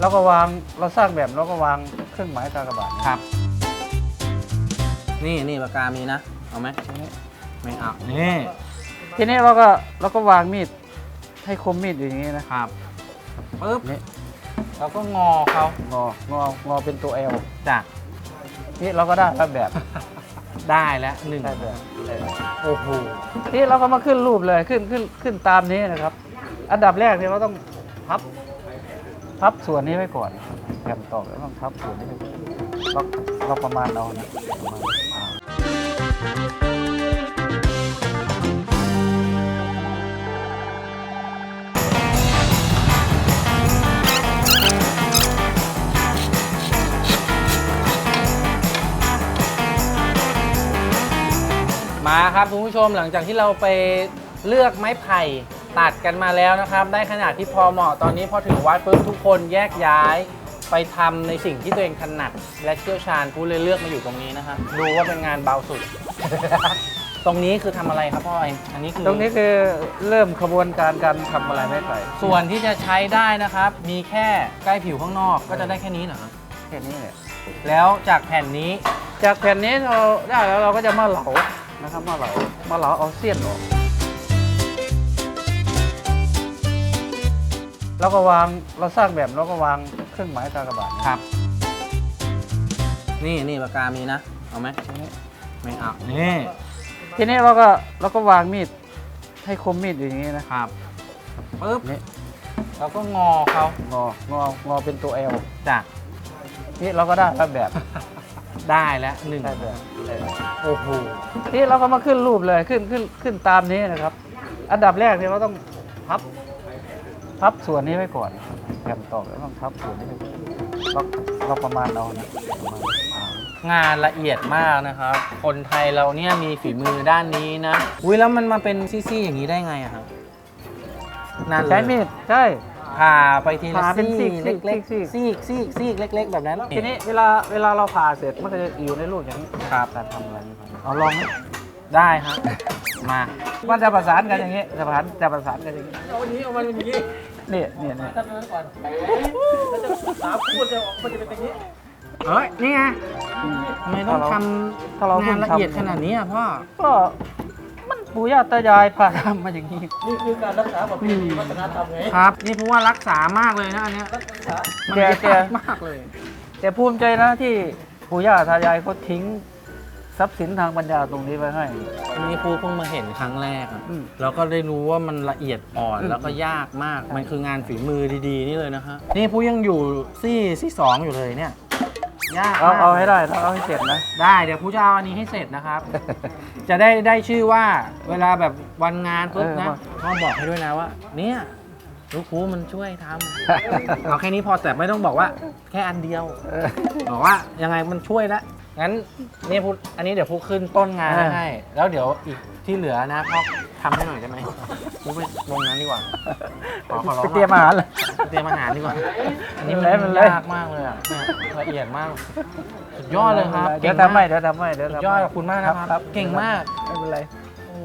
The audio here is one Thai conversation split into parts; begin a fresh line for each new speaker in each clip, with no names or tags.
แล้วก็วางเราสร้างแบบแล้วก็วางเครื่องหมายกากบาท
ครับ นี่นี่ปากกามีนะ เอาไหมไม่เอานี่
ทีนี้เราก็เราก็วางมีดให้คมมีดอยู่อย่างนี้นะครับ
ปึ๊บ
นี่
เราก็งอเขา
งององอเป็นตัวเอล
จ้ะ
นี่เราก็ได้แล้วแบบ
ได้แล้วหนึ่ง
ได้แบบ
โอ้โห
นี่เราก็มาขึ้นรูปเลยขึ้นขึ้นขึ้นตามนี้นะครับ อันดับแรกเนี่ยเราต้องพับ พับส่วนนี้ไว้ก่อนแผ่นตอกแล้วต้องพับส่วนนี้ไว้ก่อนเราเราประมาณเอานะประมาณอ่า
มาครับคุณผู้ชมหลังจากที่เราไปเลือกไม้ไผ่ ตัดกันมาแล้วนะครับ ได้ขนาดที่พอเหมาะตอนนี้พอถึงวัดปุ๊บทุกคนแยกย้ายไปทำในสิ่งที่ตัวเองถนัด และเชี่ยวชาญผู้เลยเลือกมาอยู่ตรงนี้นะครับดูว่าเป็นงานเบาสุด ตรงนี้คือทำอะไรครับพ่อเองอันนี้คือ
ตรงนี้คือเริ่มขบวนการการทำอะไรไม่ไผ่
ส่วนที่จะใช้ได้นะครับ มีแค่ใกล้ผิวข้างนอกก็จะได้แค่นี้เหรอครับ
แค่นี้เนี่ย
แล้วจากแผ่นนี้
จากแผ่นนี้เราได้แล้วเราก็จะมาเหลานะครับมาเหลามาเหลาเอาเสี้ยนออก แล้วก็วางเราสร้างแบบแล้วก็วางเครื่องหมายกากบาท
ครับ นี่นี่ปากกามีนะ เอาไหม
ทีนี้
ไม่เอานี่
ทีนี้เราก็เราก็วางมีดให้คมมีดอยู่อย่างนี้นะครับ
ปึ๊บ
นี่
เราก็งอเขา
งององอเป็นตัวเอล
จ้ะ
นี่เราก็ได้แล้วแบบ
ได้แล้วหนึ่ง
ได้แบบ
โอ้โห
นี่เราก็มาขึ้นรูปเลยขึ้นขึ้นขึ้นตามนี้นะครับ อันดับแรกเนี่ยเราต้องพับ พับส่วนนี้ไว้ก่อนแผ่นตอกแล้วต้องพับส่วนนี้ไว้ก่อนเราเราประมาณเอานะประมาณอ่า
งานละเอียดมากนะครับ คนไทยเราเนี่ยมีฝีมือด้านนี้นะ อุ้ยแล้วมันมาเป็นซี่ๆอย่างนี้ได้ไงอะครับนั่นเลย
ใช้มีดใช่
ผ่าไปทีละ
ผ่าเป็น
ซี่
ซีก
เล็ก
ซีก
ๆซี่ซี่ซี่เล็ก ๆ แบบนั้น
ทีนี้เวลาเวลาเราผ่าเสร็จมันก็จะอยู่ในรูปอย่างนี้
ครับ
การทำอะไรนี่เอาลองไหม
ได้ฮะ มา
มันจะประสานกันอย่างนี้จะประสานจะประสานกันอย่างนี้
เอาอันนี้เอามันอย่างนี้
นี่นี่นี่
ตั้งนั้นก่อนแล้วจะสามพูดจะออกมันจะเป็นอย่างนี้เฮ้ยนี่ไงทำไมต้องท
ถ้าเราำ
งานละเอียดขนาดนี้อะพ่อ
ก็มันปู่ย่าตายายพาทำมาอย่างนี้
นี่คือการรักษาประเพณีวัฒนธรรมไง
ครับ นี่เพราะว่ารักษามากเลยนะอันเนี้ย
รักษา
มัน
แกแก
ยากมากเลย
แต่ภูมิใจนะที่ปู่ย่าตายายเขาทิ้ง ทรัพย์สินทางปัญญาตรงนี้ไว้ให้
อันนี้ครูเพิ่งมาเห็นครั้งแรกอะ
อืม
เราก็ได้รู้ว่ามันละเอียดอ่อน
อืม
แล้วก็ยากมาก มันคืองานฝีมือดีๆ นี่เลยนะฮะนี่ผู้ยังอยู่ซี่ซี่สองอยู่เลยเนี่ย ยาก
เอา
มาก
เอาให้ได้นะเอาให้เสร็จนะ
ได้เดี๋ยวผู้จะเอาอันนี้ให้เสร็จนะครับ จะได้ได้ชื่อว่าเวลาแบบวันงานปุ๊บนะ
เออ
ต้องบอกให้ด้วยนะว่า เนี่ยลูกครูมันช่วยทำ เอาแค่นี้พอแต่ไม่ต้องบอกว่า แค่อันเดียว
เออ
บอกว่ายังไงมันช่วยแล้ว งั้นนี่พูดอันนี้เดี๋ยวพูดขึ้นต้นงาน
เออ
ให้ แล้วเดี๋ยวอีกที่เหลือนะพ่อทำให้หน่อยได้ไหมพูดไปลงนั้นดีกว่าขอขอร้อง
ไปเตรียมอาหารเลย
เตรียมอาหารดีกว่า อันนี้
มั
มันน
เลยมันเลย
ยากมากเลยอะเนี่ยละเอียดมากสุดยอดเลยครับ
เดี๋ยว
ก่ง
ทำให้
มาก
เดี๋ยวทำให้เดี๋ยว
สุด
ทำ
ยอด
ให้
ขอบคุณมากนะครับเก่งมาก
ไม่เป็นไร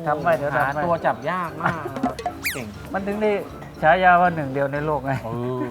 ทำไว้เดี๋ยว
หา
ทำไว้
ตัวจับยากมากนะครับเก่ง
มันถึงได้ฉายาว่าหนึ่งเดียวในโลกไง
เออ